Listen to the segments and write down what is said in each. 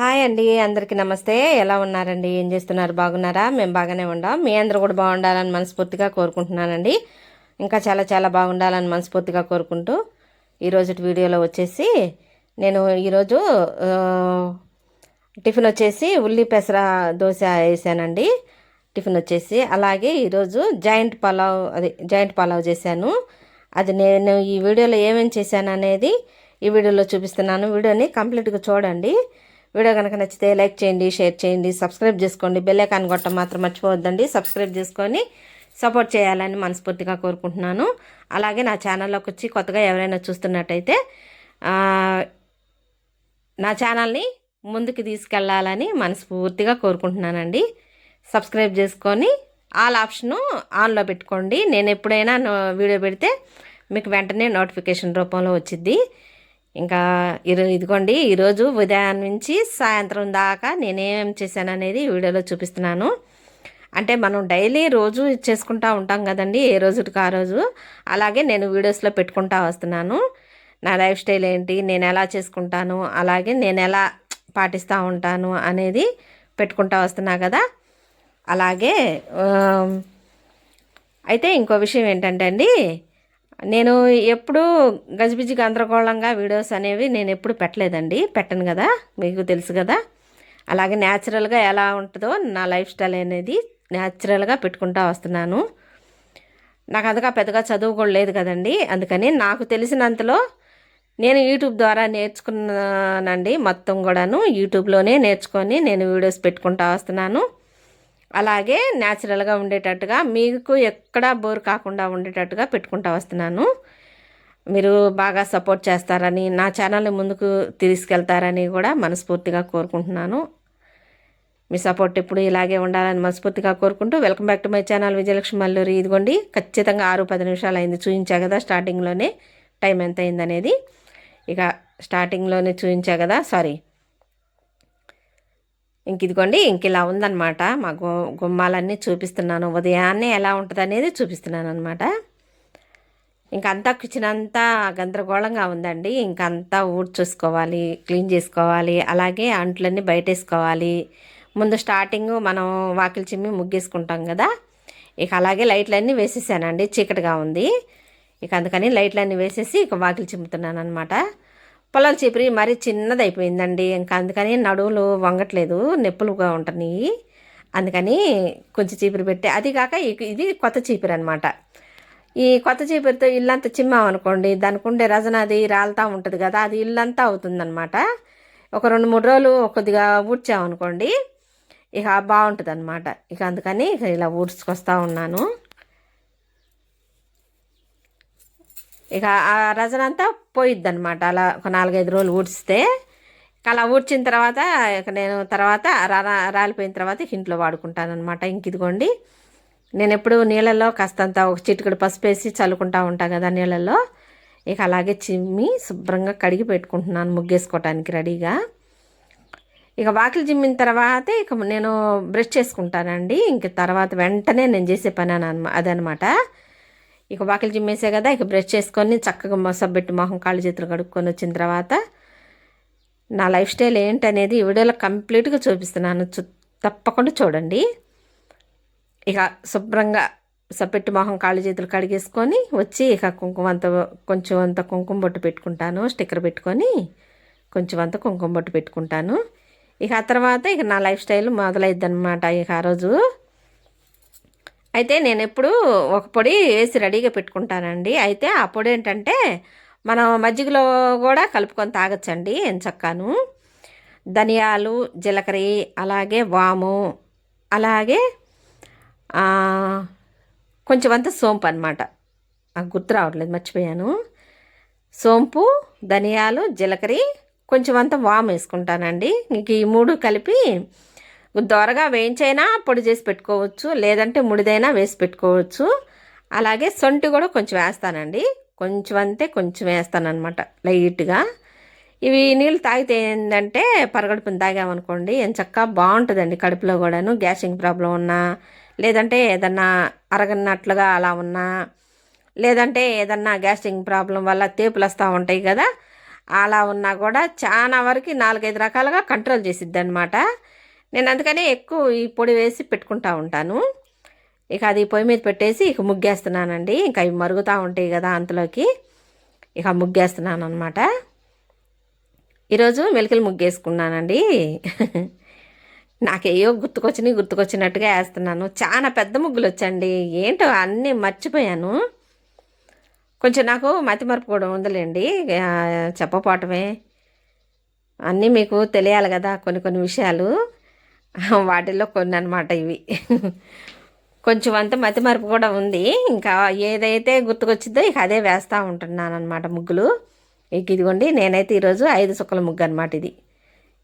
Hi అండి అందరికీ నమస్తే. ఎలా ఉన్నారండి? ఏం చేస్తున్నారు? బాగున్నారా? మేము బాగానే ఉండాం. మీ అందరూ కూడా బాగుండాలని మనస్ఫూర్తిగా కోరుకుంటున్నానండి. ఇంకా చాలా చాలా బాగుండాలని మనస్ఫూర్తిగా కోరుకుంటూ ఈరోజు వీడియోలో వచ్చేసి నేను ఈరోజు టిఫిన్ వచ్చేసి ఉల్లి పెసర దోశ వేసానండి. టిఫిన్ వచ్చేసి అలాగే ఈరోజు జాయింట్ పలావ్ అది జాయింట్ పలావ్ చేశాను. అది నేను ఈ వీడియోలో ఏమేమి చేశాను అనేది ఈ వీడియోలో చూపిస్తున్నాను. వీడియోని కంప్లీట్గా చూడండి. వీడియో కనుక నచ్చితే లైక్ చేయండి షేర్ చేయండి సబ్స్క్రైబ్ చేసుకోండి. బెల్లైకాన్ ఐకాన్ కొట్టడం మాత్రం మర్చిపోవద్దండి. సబ్స్క్రైబ్ చేసుకొని సపోర్ట్ చేయాలని మనస్ఫూర్తిగా కోరుకుంటున్నాను. అలాగే నా ఛానల్లోకి వచ్చి కొత్తగా ఎవరైనా చూస్తున్నట్టయితే నా ఛానల్ని ముందుకు తీసుకెళ్ళాలని మనస్ఫూర్తిగా కోరుకుంటున్నానండి. సబ్స్క్రైబ్ చేసుకొని ఆల్ ఆప్షను ఆన్లో పెట్టుకోండి. నేను ఎప్పుడైనా వీడియో పెడితే మీకు వెంటనే నోటిఫికేషన్ రూపంలో వచ్చింది ఇంకా ఇరో ఇదిగోండి ఈరోజు ఉదయం నుంచి సాయంత్రం దాకా నేనేం చేశాను అనేది వీడియోలో చూపిస్తున్నాను. అంటే మనం డైలీ రోజు చేసుకుంటా ఉంటాం కదండి ఏ రోజుకి ఆ రోజు. అలాగే నేను వీడియోస్లో పెట్టుకుంటా వస్తున్నాను. నా లైఫ్ స్టైల్ ఏంటి నేను ఎలా చేసుకుంటాను అలాగే నేను ఎలా పాటిస్తూ ఉంటాను అనేది పెట్టుకుంటా వస్తున్నా కదా. అలాగే అయితే ఇంకో విషయం ఏంటంటే అండి నేను ఎప్పుడు గజిబిజి గందరగోళంగా వీడియోస్ అనేవి నేను ఎప్పుడు పెట్టలేదండి. పెట్టను కదా మీకు తెలుసు కదా. అలాగే న్యాచురల్గా ఎలా ఉంటుందో నా లైఫ్ స్టైల్ అనేది న్యాచురల్గా పెట్టుకుంటా వస్తున్నాను. నాకు అందుగా పెద్దగా చదువు కూడా లేదు కదండి. అందుకని నాకు తెలిసినంతలో నేను యూట్యూబ్ ద్వారా నేర్చుకున్నానండి. మొత్తం కూడాను యూట్యూబ్లోనే నేర్చుకొని నేను వీడియోస్ పెట్టుకుంటా వస్తున్నాను. అలాగే న్యాచురల్గా ఉండేటట్టుగా మీకు ఎక్కడా బోర్ కాకుండా ఉండేటట్టుగా పెట్టుకుంటా వస్తున్నాను. మీరు బాగా సపోర్ట్ చేస్తారని నా ఛానల్ని ముందుకు తీసుకెళ్తారని కూడా మనస్ఫూర్తిగా కోరుకుంటున్నాను. మీ సపోర్ట్ ఎప్పుడు ఇలాగే ఉండాలని మనస్ఫూర్తిగా కోరుకుంటూ welcome back to my channel Vijayalakshmi Malluri. ఇదిగోండి ఖచ్చితంగా ఆరు పది నిమిషాలు అయింది చూపించా కదా స్టార్టింగ్లోనే టైం ఎంత అయిందనేది ఇక స్టార్టింగ్లోనే చూపించా కదా సారీ ఇంక ఇదిగోండి ఇంక ఇలా ఉందన్నమాట. మా గు గుమ్మాలన్నీ చూపిస్తున్నాను. ఉదయాన్నే ఎలా ఉంటుంది అనేది చూపిస్తున్నాను అనమాట ఇంకంతా కిచెన్ అంతా గందరగోళంగా ఉందండి. ఇంకంతా ఊడ్చేసుకోవాలి క్లీన్ చేసుకోవాలి అలాగే అంట్లన్నీ బయటేసుకోవాలి. ముందు స్టార్టింగ్ మనం వాకిలి చిమ్మి ముగ్గేసుకుంటాం కదా. ఇక అలాగే లైట్లన్నీ వేసేసానండి. చీకటిగా ఉంది. ఇక అందుకని లైట్లన్నీ వేసేసి ఇక వాకిలి చిమ్ముతున్నాను అనమాట పొలాల చీపురి మరీ చిన్నదైపోయిందండి. ఇంకా అందుకని నడువులు వంగట్లేదు నొప్పులుగా ఉంటున్నాయి అందుకని కొంచెం చీపురు పెట్టి. అది కాక ఇక- ఇది కొత్త చీపురు అనమాట ఈ కొత్త చీపురితో ఇల్లంతా చిమ్మామనుకోండి దానికి ఉండే రజన అది రాలుతూ ఉంటుంది కదా అది ఇల్లంతా అవుతుందన్నమాట. ఒక రెండు మూడు రోజులు కొద్దిగా ఊడ్చామనుకోండి ఇక బాగుంటుంది అనమాట ఇక అందుకని ఇక ఇలా ఊడ్చుకొస్తూ ఉన్నాను. ఇక ఆ రజన అంతా పోయిద్ది అనమాట అలా ఒక నాలుగైదు రోజులు ఊడ్చితే ఇక అలా ఊడ్చిన తర్వాత ఇక నేను తర్వాత రాలిపోయిన తర్వాత ఇంట్లో వాడుకుంటాను అనమాట ఇంక ఇదిగోండి నేను ఎప్పుడు నీళ్ళల్లో కాస్తంత ఒక చిటికడు పసుపు వేసి చల్లుకుంటా ఉంటాను కదా నీళ్ళల్లో. ఇక అలాగే చిమ్మి శుభ్రంగా కడిగి పెట్టుకుంటున్నాను ముగ్గేసుకోవటానికి రెడీగా. ఇక వాకిలి చిమ్మిన తర్వాత ఇక నేను బ్రష్ చేసుకుంటానండి. ఇంక తర్వాత వెంటనే నేను చేసే పని అని అదనమాట ఇక వాకిలి చిమ్మేసే కదా ఇక బ్రష్ చేసుకొని చక్కగా మొసబెట్టి మొహం కాళ్ళు చేతులు కడుక్కొని వచ్చిన తర్వాత నా లైఫ్ స్టైల్ ఏంటనేది ఈ వీడియోలో కంప్లీట్గా చూపిస్తున్నాను. చు తప్పకుండా చూడండి. ఇక శుభ్రంగా సపెట్టి మొహం కాళ్ళు చేతులు కడిగేసుకొని వచ్చి ఇక కుంకుమ అంత కొంచెం అంత కుంకుమ బొట్టు పెట్టుకుంటాను స్టిక్కర్ పెట్టుకొని కొంచెం అంత కుంకుమ బొట్టు పెట్టుకుంటాను. ఇక ఆ తర్వాత ఇక నా లైఫ్ స్టైల్ మొదలైద్ది అనమాట ఇక ఆ రోజు అయితే నేను ఎప్పుడు ఒక పొడి వేసి రెడీగా పెట్టుకుంటానండి. అయితే ఆ పొడి ఏంటంటే మనం మజ్జిగలో కూడా కలుపుకొని తాగొచ్చండి ఎంచక్కాను ధనియాలు జీలకర్ర అలాగే వాము అలాగే కొంచెం అంత సోంపు అనమాట గుర్తు రావట్లేదు మర్చిపోయాను. సోంపు ధనియాలు జీలకర్ర కొంచెం అంత వాము వేసుకుంటానండి. ఇంక ఈ మూడు కలిపి దోరగా వేయించైనా పొడి చేసి పెట్టుకోవచ్చు లేదంటే ముడిదైనా వేసి పెట్టుకోవచ్చు. అలాగే సొంటి కూడా కొంచెం వేస్తానండి. కొంచెం అంతే కొంచెం వేస్తానమాట లైట్గా. ఇవి నీళ్ళు తాగితే ఏంటంటే పరగడుపుని తాగామనుకోండి ఎంచక్క బాగుంటుందండి కడుపులో కూడాను. గ్యాసింగ్ ప్రాబ్లం ఉన్నా లేదంటే ఏదన్నా అరగనట్లుగా అలా ఉన్నా లేదంటే ఏదన్నా గ్యాస్ట్రింగ్ ప్రాబ్లం వల్ల తేపులు వస్తూ ఉంటాయి కదా అలా ఉన్నా కూడా చాలా వరకు నాలుగైదు రకాలుగా కంట్రోల్ చేసిద్ది అనమాట నేను అందుకనే ఎక్కువ ఈ పొడి వేసి పెట్టుకుంటా ఉంటాను. ఇక అది పొయ్యి మీద పెట్టేసి ఇక ముగ్గేస్తున్నానండి. ఇంకా ఇవి మరుగుతూ ఉంటాయి కదా అంతలోకి. ఇక ముగ్గేస్తున్నాను అనమాట ఈరోజు మెలికలు ముగ్గేసుకున్నానండి. నాకేయో గుర్తుకొచ్చినాయి గుర్తుకొచ్చినట్టుగా వేస్తున్నాను. చాలా పెద్ద ముగ్గులు వచ్చండి ఏంటో అన్నీ మర్చిపోయాను. కొంచెం నాకు మతి మరపు కూడా ఉందిలేండి. చెప్పపోవటమే. అన్నీ మీకు తెలియాలి కదా కొన్ని కొన్ని విషయాలు. వాటిల్లో కొన్ని అనమాట ఇవి. కొంచెం అంత మతిమరుపు కూడా ఉంది. ఇంకా ఏదైతే గుర్తుకొచ్చిందో ఇక అదే వేస్తూ ఉంటున్నాను అనమాట ముగ్గులు. ఇక ఇదిగోండి నేనైతే ఈరోజు ఐదు సుక్కల ముగ్గు అనమాట ఇది.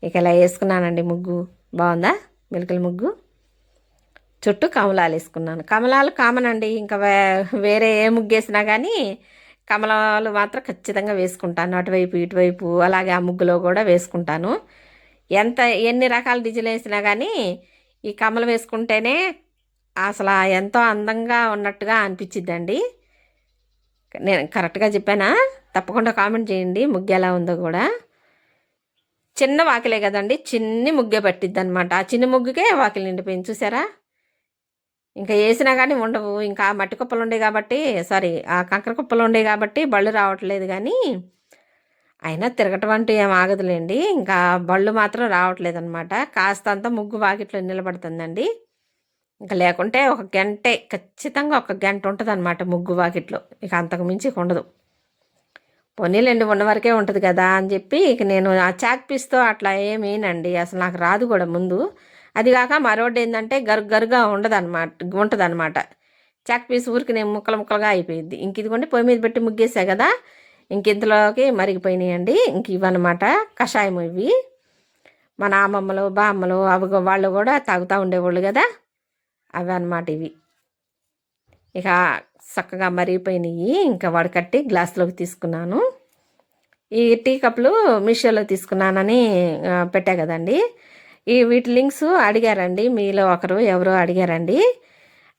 ఇక ఇలా వేసుకున్నానండి ముగ్గు. బాగుందా? మెలికల ముగ్గు? చుట్టూ కమలాలు వేసుకున్నాను. కమలాలు కామన్ అండి. ఇంకా వే- వేరే ఏ ముగ్గు వేసినా కానీ కమలాలు మాత్రం ఖచ్చితంగా వేసుకుంటాను. అటువైపు ఇటువైపు అలాగే ఆ ముగ్గులో కూడా వేసుకుంటాను. ఎంత ఎన్ని రకాల డిజైన్ వేసినా కానీ ఈ కమలు వేసుకుంటేనే అసలు ఎంతో అందంగా ఉన్నట్టుగా అనిపించిద్దండి నేను కరెక్ట్గా చెప్పానా? తప్పకుండా కామెంట్ చేయండి ముగ్గు ఎలా ఉందో కూడా. చిన్న వాకిలే కదండి చిన్ని ముగ్గే పట్టిద్ది అనమాట ఆ చిన్న ముగ్గుకే వాకిలి నిండిపోయింది చూసారా? ఇంకా వేసినా కానీ ఉండవు. ఇంకా ఆ మట్టి కుప్పలు ఉండే కాబట్టి సారీ ఆ కంకర కుప్పలు ఉండే కాబట్టి బళ్ళు రావట్లేదు కానీ అయినా తిరగటం అంటూ ఏం ఆగదులేండి. ఇంకా బళ్ళు మాత్రం రావట్లేదు అనమాట కాస్తంత ముగ్గు వాకిట్లో నిలబడుతుందండి. ఇంకా లేకుంటే ఒక గంటే ఖచ్చితంగా ఒక గంట ఉంటుంది అనమాట ముగ్గు వాకిట్లో. ఇక అంతకు మించి ఉండదు. పోనీలేండి ఉన్న వరకే ఉంటుంది కదా అని చెప్పి ఇక నేను ఆ చాక్ పీస్తో అట్లా ఏమేనండి అసలు నాకు రాదు కూడా ముందు. అది కాక మరోటి ఏంటంటే గరు గరుగా ఉండదు అనమాట ఉంటుంది అనమాట చాక్ పీస్ ఊరికి నేను ముక్కలు ముక్కలుగా అయిపోయింది ఇంక ఇదిగోండి పొయ్యి మీద పెట్టి ముగ్గేసా కదా. ఇంకింతలోకి మరిగిపోయినాయండి. ఇంక ఇవన్నమాట. కషాయం ఇవి. మన అమ్మమ్మలు బామ్మలు అవి వాళ్ళు కూడా తాగుతూ ఉండేవాళ్ళు కదా. అవి అన్నమాట ఇవి. ఇక చక్కగా మరిగిపోయినాయి. ఇంకా వడకట్టి గ్లాసులోకి తీసుకున్నాను. ఈ టీ కప్లు మీషోలో తీసుకున్నానని పెట్టా కదండి. ఈ వీటి లింక్స్ అడిగారండి. మీలో ఒకరు ఎవరో అడిగారండి.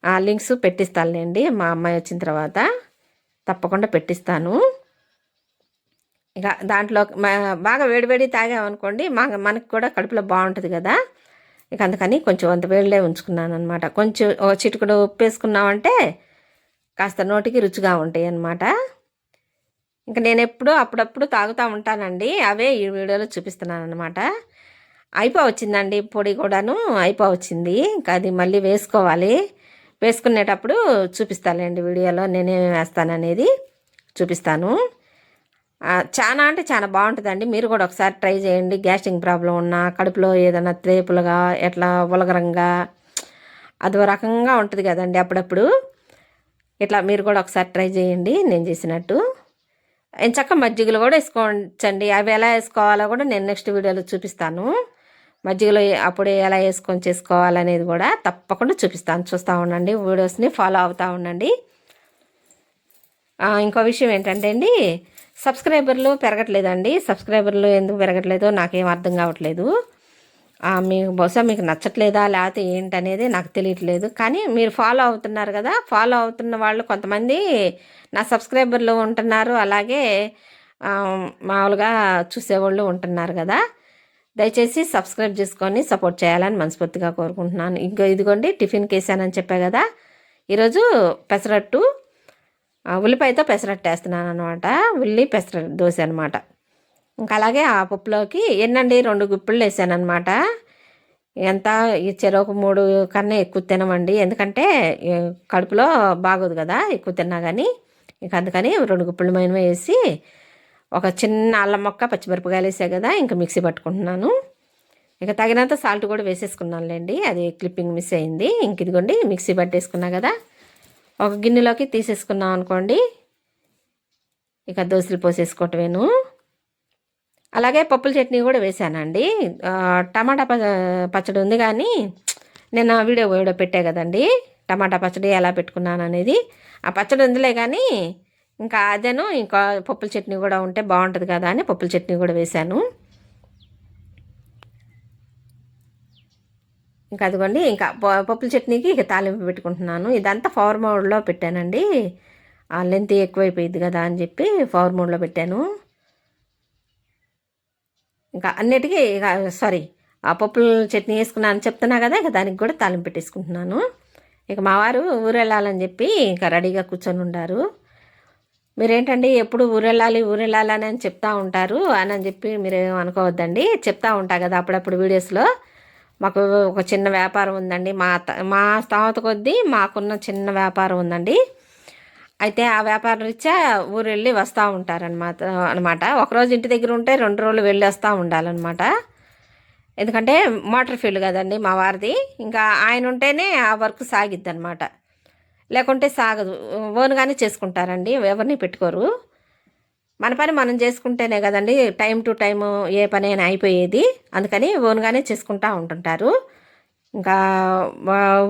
ఆ లింక్స్ పెట్టిస్తానులేండి. మా అమ్మాయి వచ్చిన తర్వాత తప్పకుండా పెట్టిస్తాను. ఇక దాంట్లో బాగా వేడివేడి తాగామనుకోండి మా మనకు కూడా కడుపులో బాగుంటుంది కదా. ఇక అందుకని కొంచెం అంత వేడిలే ఉంచుకున్నాను అనమాట కొంచెం ఓ చిటికడు ఉప్పు వేసుకున్నామంటే కాస్త నోటికి రుచిగా ఉంటాయి అన్నమాట ఇంకా నేను ఎప్పుడూ అప్పుడప్పుడు తాగుతూ ఉంటానండి. అవే ఈ వీడియోలో చూపిస్తున్నాను అనమాట అయిపో వచ్చిందండి పొడి కూడాను అయిపో వచ్చింది. ఇంకా అది మళ్ళీ వేసుకోవాలి. వేసుకునేటప్పుడు చూపిస్తానులేండి వీడియోలో నేనేం వేస్తాననేది చూపిస్తాను. చాలా అంటే చాలా బాగుంటుందండి. మీరు కూడా ఒకసారి ట్రై చేయండి. గ్యాస్ట్రిక్ ప్రాబ్లం ఉన్నా కడుపులో ఏదైనా తేపులుగా ఎట్లా ఉలగరంగా అదో రకంగా ఉంటుంది కదండి అప్పుడప్పుడు. ఇట్లా మీరు కూడా ఒకసారి ట్రై చేయండి. నేను చేసినట్టు. చక్క మజ్జిగలు కూడా వేసుకోవచ్చండి. అవి ఎలా వేసుకోవాలో కూడా నేను నెక్స్ట్ వీడియోలో చూపిస్తాను. మజ్జిగలో అప్పుడే అప్పుడు ఎలా వేసుకొని చేసుకోవాలనేది కూడా తప్పకుండా చూపిస్తాను. చూస్తూ ఉండండి. వీడియోస్ని ఫాలో అవుతూ ఉండండి. ఇంకో విషయం ఏంటంటే అండి సబ్స్క్రైబర్లు పెరగట్లేదండి. సబ్స్క్రైబర్లు ఎందుకు పెరగట్లేదో నాకేం అర్థం కావట్లేదు. మీకు బహుశా మీకు నచ్చట్లేదా లేకపోతే ఏంటనేది నాకు తెలియట్లేదు. కానీ మీరు ఫాలో అవుతున్నారు కదా ఫాలో అవుతున్న వాళ్ళు కొంతమంది నా సబ్స్క్రైబర్లు ఉంటున్నారు. అలాగే మామూలుగా చూసేవాళ్ళు ఉంటున్నారు కదా. దయచేసి సబ్స్క్రైబ్ చేసుకొని సపోర్ట్ చేయాలని మనస్ఫూర్తిగా కోరుకుంటున్నాను. ఇంకా ఇదిగోండి టిఫిన్ కేసానని చెప్పా కదా. ఈరోజు పెసరట్టు ఉల్లిపాయతో పెసరట్టు వేస్తున్నాను అనమాట ఉల్లి పెసర దోశ అనమాట ఇంకా అలాగే ఆ పప్పులోకి ఎన్నండి రెండు గుప్పిళ్ళు వేసాను అనమాట ఎంత ఈ మూడు కన్నా ఎక్కువ తినమండి. ఎందుకంటే కడుపులో బాగోదు కదా ఎక్కువ తిన్నా కానీ ఇంక అందుకని రెండు గుప్పిళ్ళు మైన వేసి ఒక చిన్న అల్లం మొక్క పచ్చిమిరపకాయలు వేసా కదా ఇంకా మిక్సీ పట్టుకుంటున్నాను. ఇక తగినంత సాల్ట్ కూడా వేసేసుకున్నానులేండి. అది క్లిప్పింగ్ మిస్ అయింది. ఇంక ఇదిగోండి మిక్సీ పట్టేసుకున్నా కదా. ఒక గిన్నెలోకి తీసేసుకున్నాం అనుకోండి. ఇక దోశలు పోసేసుకోవటమేను. అలాగే పప్పుల చట్నీ కూడా వేసానండి టమాటా ప పచ్చడి ఉంది కానీ నేను వీడియో వీడియో పెట్టా కదండి. టమాటా పచ్చడి ఎలా పెట్టుకున్నాను అనేది. ఆ పచ్చడి ఉందిలే కానీ ఇంకా అదేను ఇంకా పప్పుల చట్నీ కూడా ఉంటే బాగుంటుంది కదా అని పప్పుల చట్నీ కూడా వేశాను. ఇంకా అదిగోండి ఇంకా ప- పప్పుల చట్నీకి ఇక తాలింపు పెట్టుకుంటున్నాను. ఇదంతా పవర్ మోడ్లో పెట్టానండి. ఆ లెంత్ ఎక్కువైపోయింది కదా అని చెప్పి పవర్ మోడ్లో పెట్టాను. ఇంకా అన్నిటికీ ఇక సారీ ఆ పప్పుల చట్నీ వేసుకున్నాను చెప్తున్నా కదా ఇక దానికి కూడా తాలింపు పెట్టేసుకుంటున్నాను. ఇక మా వారు ఊరు వెళ్ళాలని చెప్పి ఇంకా రెడీగా కూర్చొని ఉండారు. మీరేంటండి ఎప్పుడు ఊరెళ్ళాలి ఊరెళ్ళాలి అని చెప్తా ఉంటారు అని అని చెప్పి మీరు అనుకోవద్దండి. చెప్తా ఉంటా కదా అప్పుడప్పుడు వీడియోస్లో. మాకు ఒక చిన్న వ్యాపారం ఉందండి. మా మా స్థావత కొద్దీ మాకున్న చిన్న వ్యాపారం ఉందండి. అయితే ఆ వ్యాపారం రీత్యా ఊరు వెళ్ళి వస్తూ ఉంటారనమాట అనమాట ఒకరోజు ఇంటి దగ్గర ఉంటే రెండు రోజులు వెళ్ళి వస్తూ ఉండాలన్నమాట. ఎందుకంటే మోటార్ ఫీల్డ్ కదండి మా వారిది. ఇంకా ఆయన ఉంటేనే ఆ వర్క్ సాగిద్ది అనమాట లేకుంటే సాగదు. ఓన్గానే చేసుకుంటారండి. ఎవరిని పెట్టుకోరు. మన పని మనం చేసుకుంటేనే కదండి టైం టు టైం ఏ పని అయినా అయిపోయేది. అందుకని ఓన్గానే చేసుకుంటూ ఉంటుంటారు. ఇంకా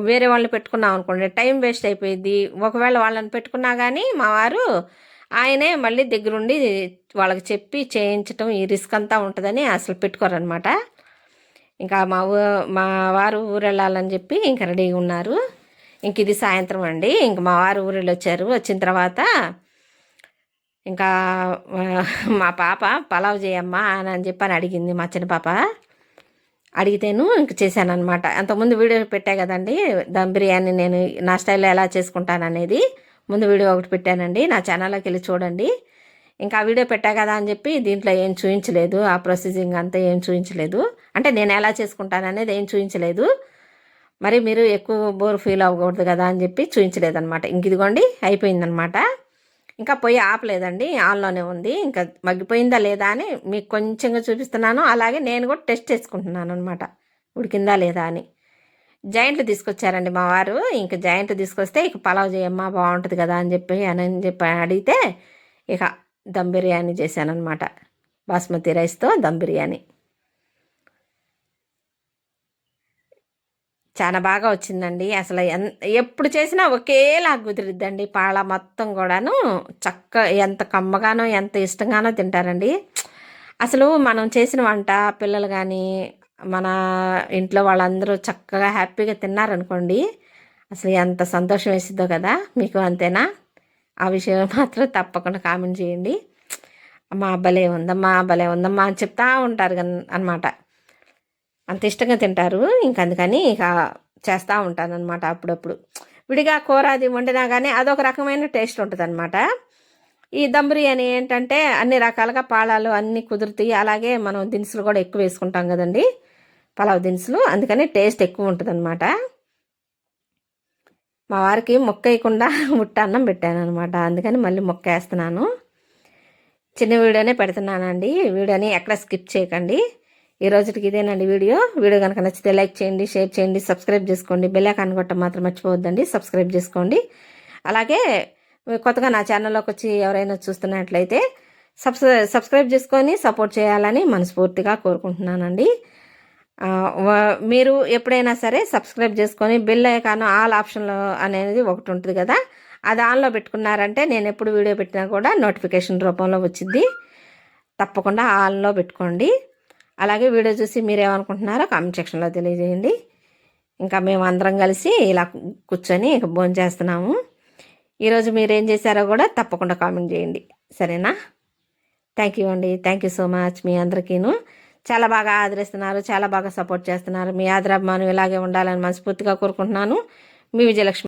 వేరే వాళ్ళని పెట్టుకున్నాం అనుకోండి టైం వేస్ట్ అయిపోయింది. ఒకవేళ వాళ్ళని పెట్టుకున్నా కానీ మా వారు ఆయనే మళ్ళీ దగ్గరుండి వాళ్ళకి చెప్పి చేయించటం ఈ రిస్క్ అంతా ఉంటుందని అసలు పెట్టుకోరనమాట. ఇంకా మా ఊ మా వారు ఊరు వెళ్ళాలని చెప్పి ఇంకా రెడీగా ఉన్నారు. ఇంక ఇది సాయంత్రం అండి. ఇంక మా వారు ఊరెళ్ళి వచ్చారు వచ్చిన తర్వాత ఇంకా మా పాప పలావ్ చేయమ్మా అని అని చెప్పి అని అడిగింది మా చిన్న పాప. అడిగితేను ఇంక చేశానమాట అంతకుముందు వీడియో పెట్టా కదండి దమ్ బిర్యానీ నేను నా స్టైల్లో ఎలా చేసుకుంటాననేది. ముందు వీడియో ఒకటి పెట్టానండి నా ఛానల్లోకి వెళ్ళి చూడండి. ఇంకా వీడియో పెట్టా కదా అని చెప్పి దీంట్లో ఏం చూపించలేదు ఆ ప్రొసీజింగ్ అంతా ఏం చూపించలేదు అంటే నేను ఎలా చేసుకుంటాననేది ఏం చూపించలేదు మరి మీరు ఎక్కువ బోర్ ఫీల్ అవ్వకూడదు కదా అని చెప్పి చూపించలేదు అనమాట ఇంక ఇదిగోండి అయిపోయిందనమాట ఇంకా పొయ్యి ఆపలేదండి. ఆన్లోనే ఉంది. ఇంకా మగ్గిపోయిందా లేదా అని మీకు కొంచెంగా చూపిస్తున్నాను. అలాగే నేను కూడా టెస్ట్ చేసుకుంటున్నాను అనమాట ఉడికిందా లేదా అని. జాయింట్లు తీసుకొచ్చారండి మా వారు. ఇంకా జాయింట్ తీసుకొస్తే ఇక పలావ్ చేయమ్మా బాగుంటుంది కదా అని చెప్పి అని చెప్పి అడిగితే ఇక దమ్ బిర్యానీ చేశానమాట బాస్మతి రైస్తో దమ్ బిర్యానీ. చాలా బాగా వచ్చిందండి. అసలు ఎన్ ఎప్పుడు చేసినా ఒకేలా కుదిరిద్దండి. పాల మొత్తం కూడాను చక్క ఎంత కమ్మగానో ఎంత ఇష్టంగానో తింటారండి. అసలు మనం చేసిన వంట పిల్లలు కానీ మన ఇంట్లో వాళ్ళందరూ చక్కగా హ్యాపీగా తిన్నారనుకోండి అసలు ఎంత సంతోషం వేసిద్దో కదా. మీకు అంతేనా? ఆ విషయం మాత్రం తప్పకుండా కామెంట్ చేయండి. అమ్మా భలే ఉందమ్మా భలే ఉందమ్మా అని చెప్తా ఉంటారు అనమాట అంత ఇష్టంగా తింటారు. ఇంక అందుకని ఇక చేస్తూ ఉంటానన్నమాట అప్పుడప్పుడు. విడిగా కూర అది వండినా కానీ అదొక రకమైన టేస్ట్ ఉంటుంది అనమాట ఈ దమ్ బిర్యానీ ఏంటంటే అన్ని రకాలుగా పాలాలు అన్నీ కుదురుతాయి. అలాగే మనం దినుసులు కూడా ఎక్కువ వేసుకుంటాం కదండి. పలావ్ దినుసులు. అందుకని టేస్ట్ ఎక్కువ ఉంటుందన్నమాట. మా వారికి మొక్క వేయకుండా ముట్ట అన్నం పెట్టాను అనమాట అందుకని మళ్ళీ మొక్క వేస్తున్నాను. చిన్న వీడియోనే పెడుతున్నానండి. వీడియోని ఎక్కడ స్కిప్ చేయకండి. ఈ రోజుకి ఇదేనండి వీడియో. వీడియో కనుక నచ్చితే లైక్ చేయండి షేర్ చేయండి సబ్స్క్రైబ్ చేసుకోండి. బెల్ కొట్టం మాత్రం మర్చిపోవద్దండి. సబ్స్క్రైబ్ చేసుకోండి. అలాగే కొత్తగా నా ఛానల్లోకి వచ్చి ఎవరైనా చూస్తున్నట్లయితే సబ్స్క్రై సబ్స్క్రైబ్ చేసుకొని సపోర్ట్ చేయాలని మనస్ఫూర్తిగా కోరుకుంటున్నానండి. మీరు ఎప్పుడైనా సరే సబ్స్క్రైబ్ చేసుకొని బిల్ ఐకాన్ ఆల్ ఆప్షన్లో అనేది ఒకటి ఉంటుంది కదా అది ఆన్లో పెట్టుకున్నారంటే నేను ఎప్పుడు వీడియో పెట్టినా కూడా నోటిఫికేషన్ రూపంలో వచ్చింది తప్పకుండా ఆన్లో పెట్టుకోండి. అలాగే వీడియో చూసి మీరు ఏమనుకుంటున్నారో కామెంట్ సెక్షన్లో తెలియజేయండి. ఇంకా మేము అందరం కలిసి ఇలా కూర్చొని ఇక భోజనం చేస్తున్నాము. ఈరోజు మీరు ఏం చేశారో కూడా తప్పకుండా కామెంట్ చేయండి. సరేనా? థ్యాంక్ యూ అండి. థ్యాంక్ యూ సో మచ్ మీ అందరికీను. చాలా బాగా ఆదరిస్తున్నారు చాలా బాగా సపోర్ట్ చేస్తున్నారు. మీ ఆదరాభిమానం ఇలాగే ఉండాలని మనస్ఫూర్తిగా కోరుకుంటున్నాను. మీ విజయలక్ష్మి